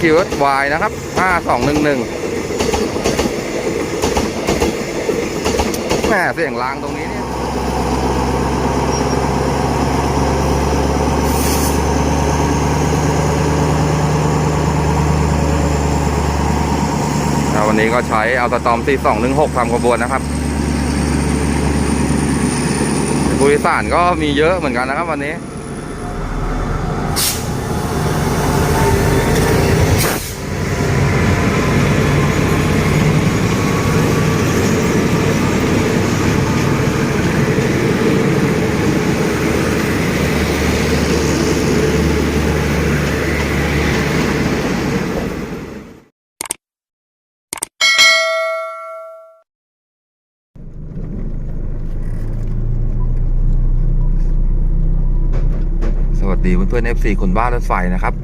คิววายนะครับห้าสองหนึ่งหนึ่งแม่เสียงรางตรงนี้เนี่ยวันนี้ก็ใช้เอาสตอม4216ทำขบวนนะครับผู้โดยสารก็มีเยอะเหมือนกันนะครับวันนี้ ดีเพื่อนๆ FC คนบ้านรถไฟนะครับ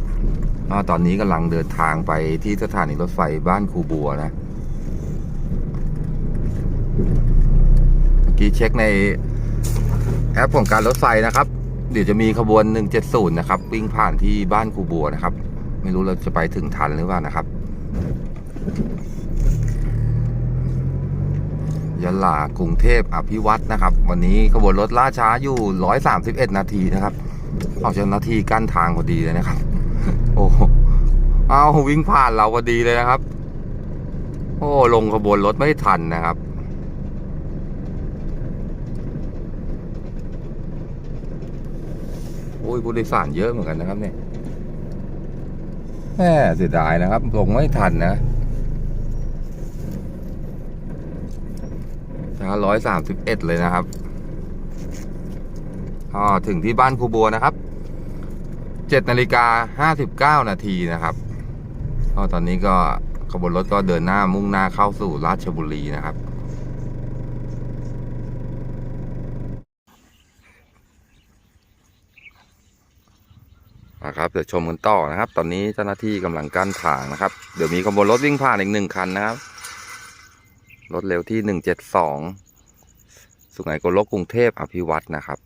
ตอนนี้กำลังเดินทางไปที่สถานีรถไฟบ้านคูบัวนะเมื่อกี้เช็คในแอปของการรถไฟนะครับ เดี๋ยวจะมีขบวน 170 นะครับ วิ่งผ่านที่บ้านคูบัวนะครับ ไม่รู้เราจะไปถึงทันหรือเปล่านะครับยะลากรุงเทพอภิวัตนะครับ วันนี้ขบวนรถล่าช้าอยู่ 131 นาทีนะครับ เอาเจ้าหน้าที่กั้นทางพอดีเลยนะครับ โอ้เอาวิ่งผ่านเราพอดีเลยนะครับ โอ้ลงขบวนรถไม่ทันนะครับโอ้ยผู้โดยสารเยอะเหมือนกันนะครับเนี่ยแหมเสียดายนะครับลงไม่ทันนะร้อยสามสิบเอ็ดเลยนะครับ ก็ถึงที่บ้านครูบัวนะครับเจ็ดนาฬิกาห้าสิบเก้านาทีนะครับก็ตอนนี้ก็ขบวนรถก็เดินหน้ามุ่งหน้าเข้าสู่ราชบุรีนะครับ นะครับ เดี๋ยวชมกันต่อนะครับ ตอนนี้เจ้าหน้าที่กำลังกั้นทางนะครับ เดี๋ยวมีขบวนรถวิ่งผ่านอีกหนึ่งคันนะครับ รถเร็วที่หนึ่งเจ็ดสองสุไหงโกลกกรุงเทพอภิวัตนะครับ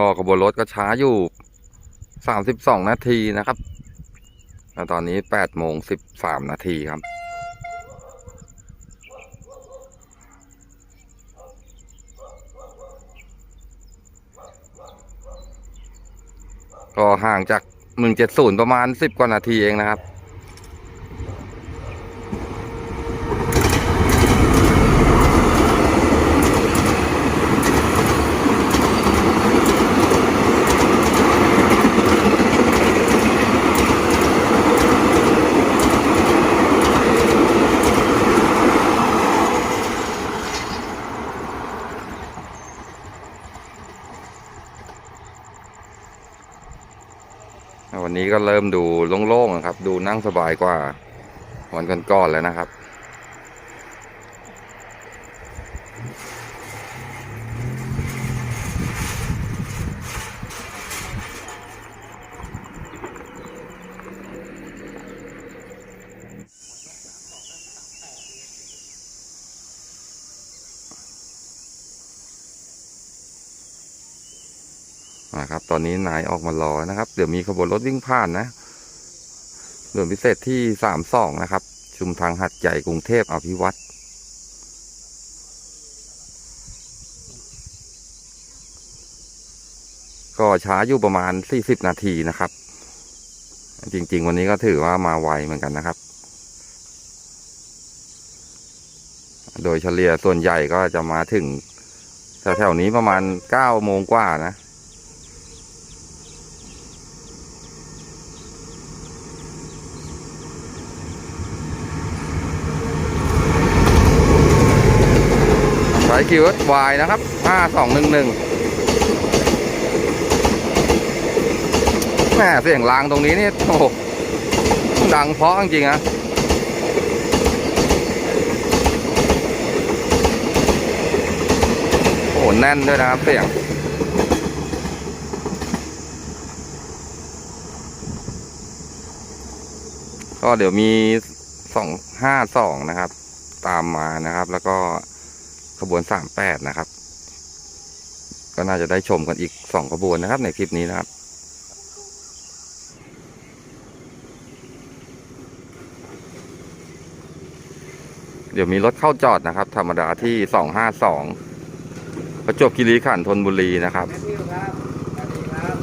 ก็ขบวนรถก็ช้าอยู่สามสิบสองนาทีนะครับแล้วตอนนี้แปดโมงสิบสามนาทีครับก็ห่างจากหนึ่งเจ็ดศูนย์ประมาณสิบกว่านาทีเองนะครับ ก็เริ่มดูโล่งๆนะครับ ดูนั่งสบายกว่าวันก่อนๆแล้วนะครับ นะครับ ตอนนี้นายออกมารอนะครับ เดี๋ยวมีขบวนรถวิ่งผ่านนะดือนพิเศษที่สามสองนะครับ ชุมทางหัดใหญ่กรุงเทพอภิวัตรก็ช้าอยู่ประมาณสี่สิบนาทีนะครับ จริง ๆ วันนี้ก็ถือว่ามาไวเหมือนกันนะครับ โดยเฉลี่ยส่วนใหญ่ก็จะมาถึงแถวๆนี้ประมาณเก้าโมงกว่านะายคิววายนะครับห้าสองหนึ่งหนึ่งแม่เสียงรางตรงนี้นี่โอ้ดังเพราะจริงๆนะโอ้โหแน่นด้วยนะครับเสียงก็เดี๋ยวมีสองห้าสองนะครับ ตามมานะครับ แล้วก็ ขบวนสามแปดนะครับ ก็น่าจะได้ชมกันอีกสองขบวนนะครับ ในคลิปนี้นะครับเดี๋ยวมีรถเข้าจอดนะครับ ธรรมดาที่สองห้าสองประจวบคีรีขันธ์ธนบุรีนะครับแมทธิวครับสวัสดีครับ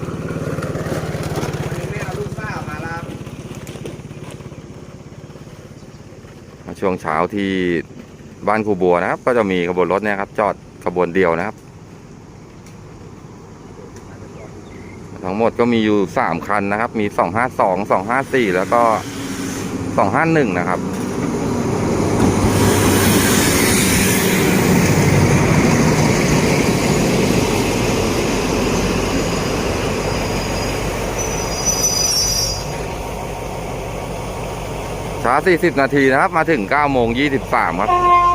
วันนี้ไม่เอาลูกป้ามาแล้วช่วงเช้าที่ บ้านครูบัวนะครับ ก็จะมีขบวนรถเนี่ยครับ จอดขบวนเดียวนะครับ ทั้งหมดก็มีอยู่สามคันนะครับ มีสองห้าสองสองห้าสี่แล้วก็สองห้าหนึ่งนะครับช้า40 นาทีนะครับ มาถึง9โมง23 ครับ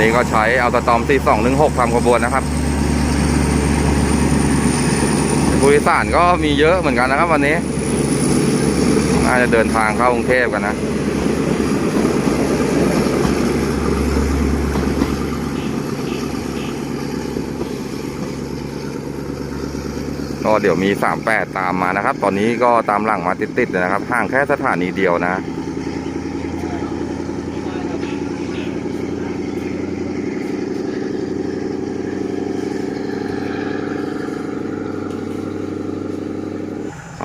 นี้ก็ใช้อัลตตอม4216ทำขบวนนะครับผู้โดยสารก็มีเยอะเหมือนกันนะครับ วันนี้น่าจะเดินทางเข้ากรุงเทพกันนะก็เดี๋ยวมี 38 ตามมานะครับ ตอนนี้ก็ตามหลังมาติดๆนะครับ ห่างแค่สถานีเดียวนะ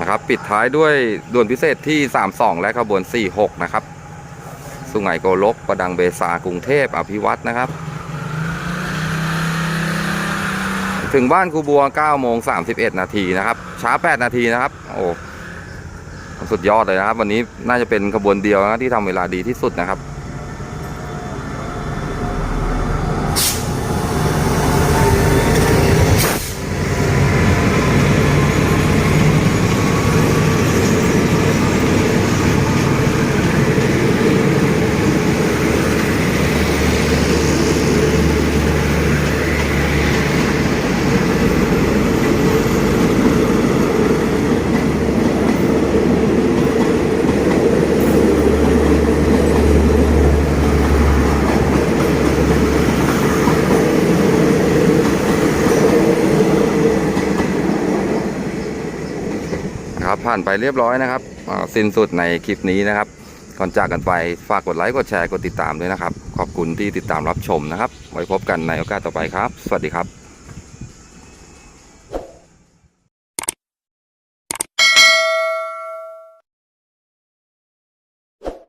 นะครับ ปิดท้ายด้วยด่วนพิเศษที่ 32 และขบวน 46 นะครับ สุไหงโกลกประดังเบซากรุงเทพอภิวัตนะครับ ถึงบ้านครูบัว9โมง31 นาทีนะครับ ช้า 8 นาทีนะครับ โอ้ สุดยอดเลยนะครับ วันนี้น่าจะเป็นขบวนเดียวนะที่ทำเวลาดีที่สุดนะครับ ผ่านไปเรียบร้อยนะครับสิ้นสุดในคลิปนี้นะครับ ก่อนจากกันไปฝากกดไลค์กดแชร์กดติดตามด้วยนะครับ ขอบคุณที่ติดตามรับชมนะครับ ไว้พบกันในโอกาสต่อไปครับ สวัสดีครับ